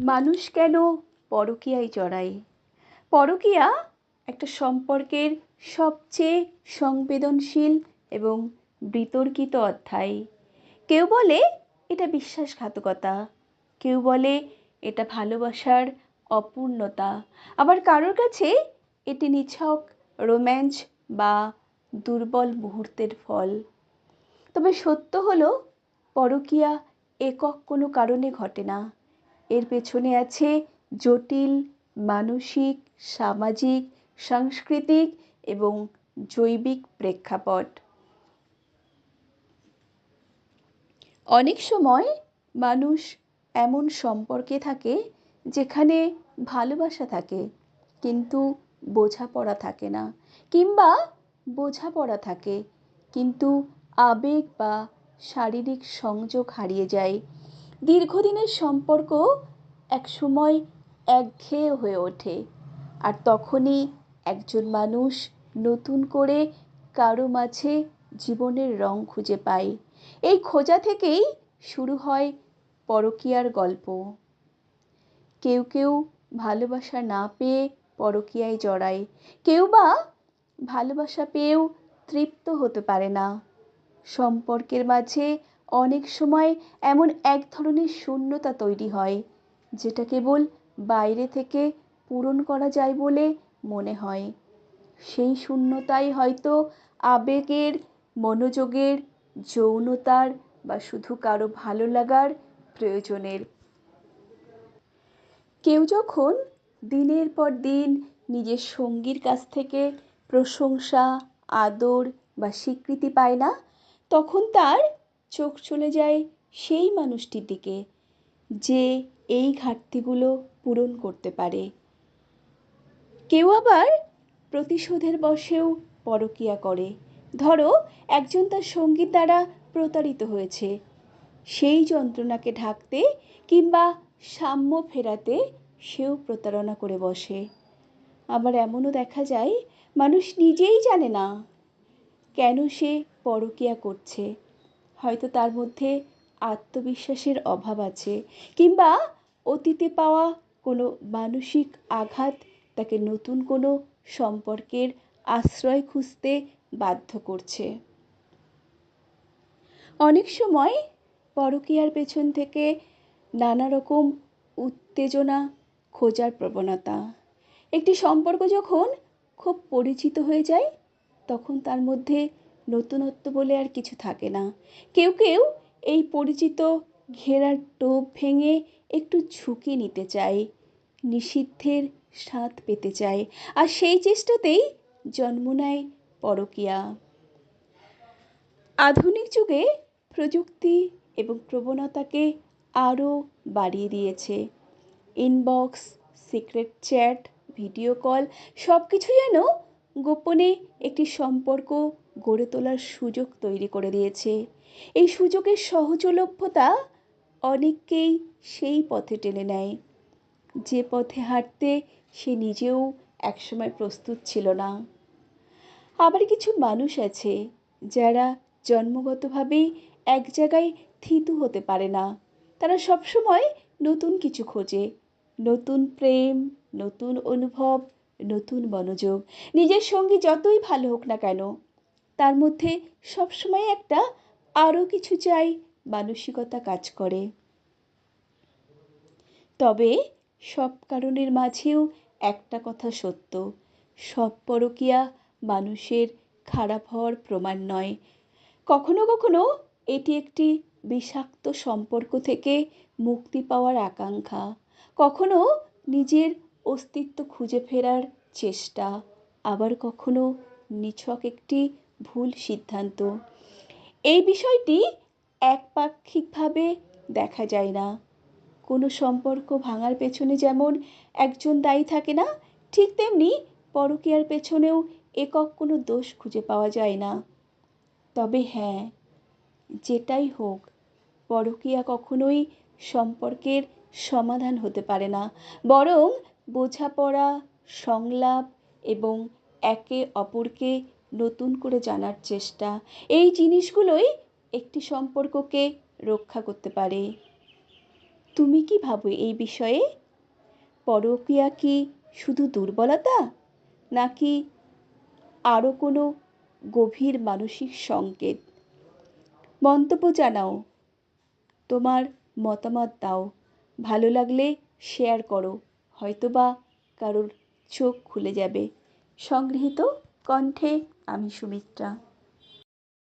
মানুষ কেন পরকীয়ায় জড়ায়? পরকীয়া একটা সম্পর্কের সবচেয়ে সংবেদনশীল এবং বিতর্কিত অধ্যায়। কেউ বলে এটা বিশ্বাসঘাতকতা, কেউ বলে এটা ভালোবাসার অপূর্ণতা। আবার কারোর কাছে এটি নিছক রোম্যান্স বা দুর্বল মুহূর্তের ফল। তবে সত্য হলো, পরকীয়া একক কোনো কারণে ঘটে না। এর পেছনে আছে জটিল, মানসিক, সামাজিক, সাংস্কৃতিক এবং জৈবিক প্রেক্ষাপট। অনেক সময় মানুষ এমন সম্পর্কে থাকে যেখানে ভালোবাসা থাকে কিন্তু বোঝাপড়া থাকে না কিংবা বোঝাপড়া থাকে কিন্তু আবেগ বা শারীরিক সংযোগ হারিয়ে যায়। দীর্ঘদিনের সম্পর্ক একসময় একঘেয়ে হয়ে ওঠে আর তখনই একজন মানুষ নতুন করে কারও মাঝে জীবনের রং খুঁজে পায়। এই খোঁজা থেকেই শুরু হয় পরকীয়ার গল্প। কেউ কেউ ভালোবাসা না পেয়ে পরকীয়ায় জড়ায়। কেউ বা ভালোবাসা পেয়েও তৃপ্ত হতে পারে না। সম্পর্কের মাঝে অনেক সময় এমন এক ধরনের শূন্যতা তৈরি হয়, যেটা কেবল বাইরে থেকে পূরণ করা যায় বলে মনে হয়। সেই শূন্যতাই হয়তো আবেগের, মনোযোগের, যৌনতার বা শুধু কারও ভালো লাগার প্রয়োজনের। কেউ যখন দিনের পর দিন নিজের সঙ্গীর কাছ থেকে প্রশংসা, আদর বা স্বীকৃতি পায় না, তখন তার চোখ চলে যায় সেই মানুষটির দিকে, যে এই ঘাটতিগুলো পূরণ করতে পারে। কেউ আবার প্রতিশোধের বশেও পরকিয়া করে। ধরো, একজন তার সঙ্গীর দ্বারা প্রতারিত হয়েছে। সেই যন্ত্রণাকে ঢাকতে কিংবা সাম্য ফেরাতে সেও প্রতারণা করে বসে। আবার এমনও দেখা যায়, মানুষ নিজেই জানে না কেন সে পরকিয়া করছে। হয়তো তার মধ্যে আত্মবিশ্বাসের অভাব আছে কিংবা অতীতে পাওয়া কোনো মানসিক আঘাত তাকে নতুন কোনো সম্পর্কের আশ্রয় খুঁজতে বাধ্য করছে। অনেক সময় পরকীয়ার পেছন থেকে নানা রকম উত্তেজনা খোঁজার প্রবণতা। একটি সম্পর্ক যখন খুব পরিচিত হয়ে যায়, তখন তার মধ্যে নতুনত্ব বলে আর কিছু থাকে না। কেউ কেউ এই পরিচিত ঘেরার টোপ ভেঙে একটু ঝুঁকি নিতে চায়, নিষিদ্ধের স্বাদ পেতে চায়, আর সেই চেষ্টাতেই জন্ম নেয় পরকিয়া। আধুনিক যুগে প্রযুক্তি এবং প্রবণতাকে আরও বাড়িয়ে দিয়েছে। Inbox, secret chat, video call সব কিছু যেন গোপনে একটি সম্পর্ক গড়ে তোলার সুযোগ তৈরি করে দিয়েছে। এই সুযোগের সহজলভ্যতা অনেককেই সেই পথে টেনে নেয়। যে পথে হাঁটতে সে নিজেও একসময় প্রস্তুত ছিল না। আবার কিছু মানুষ আছে যারা জন্মগতভাবেই এক জায়গায় থিতু হতে পারে না। তারা সবসময় নতুন কিছু খোঁজে। নতুন প্রেম, নতুন অনুভব, নতুন মনোযোগ। নিজের সঙ্গী যতই ভালো হোক না কেন তার মধ্যে সবসময় একটা আরও কিছু চাই, মানসিকতা কাজ করে। তবে সব কারণের মাঝেও একটা কথা সত্য, সব পরকিয়া মানুষের খারাপ হওয়ার প্রমাণ নয়। কখনো কখনো এটি একটি বিষাক্ত সম্পর্ক থেকে মুক্তি পাওয়ার আকাঙ্ক্ষা। কখনো নিজের অস্তিত্ব খুঁজে ফেরার চেষ্টা, আবার কখনো নিছক একটি ভুল সিদ্ধান্ত। এই বিষয়টি একপাক্ষিকভাবে দেখা যায় না। কোনো সম্পর্ক ভাঙার পেছনে যেমন একজন দায়ী থাকে না, ঠিক তেমনি পরকীয়ার পেছনেও একক কোনো দোষ খুঁজে পাওয়া যায় না। তবে হ্যাঁ যেটাই হোক, পরকীয়া কখনোই সম্পর্কের সমাধান হতে পারে না। বরং বোঝাপড়া, সংলাপ এবং একে অপরকে নতুন করে জানার চেষ্টা। এই জিনিসগুলোই একটি সম্পর্ককে রক্ষা করতে পারে। তুমি কি ভাবো এই বিষয়ে? পরকীয়া কি শুধু দুর্বলতা? নাকি আরও কোনো গভীর মানসিক সংকেত? মন্তব্য জানাও। তোমার মতামত দাও। ভালো লাগলে শেয়ার করো। হয়তোবা কারোর চোখ খুলে যাবে। সংগৃহীত কণ্ঠে আমি সুমিত্রা।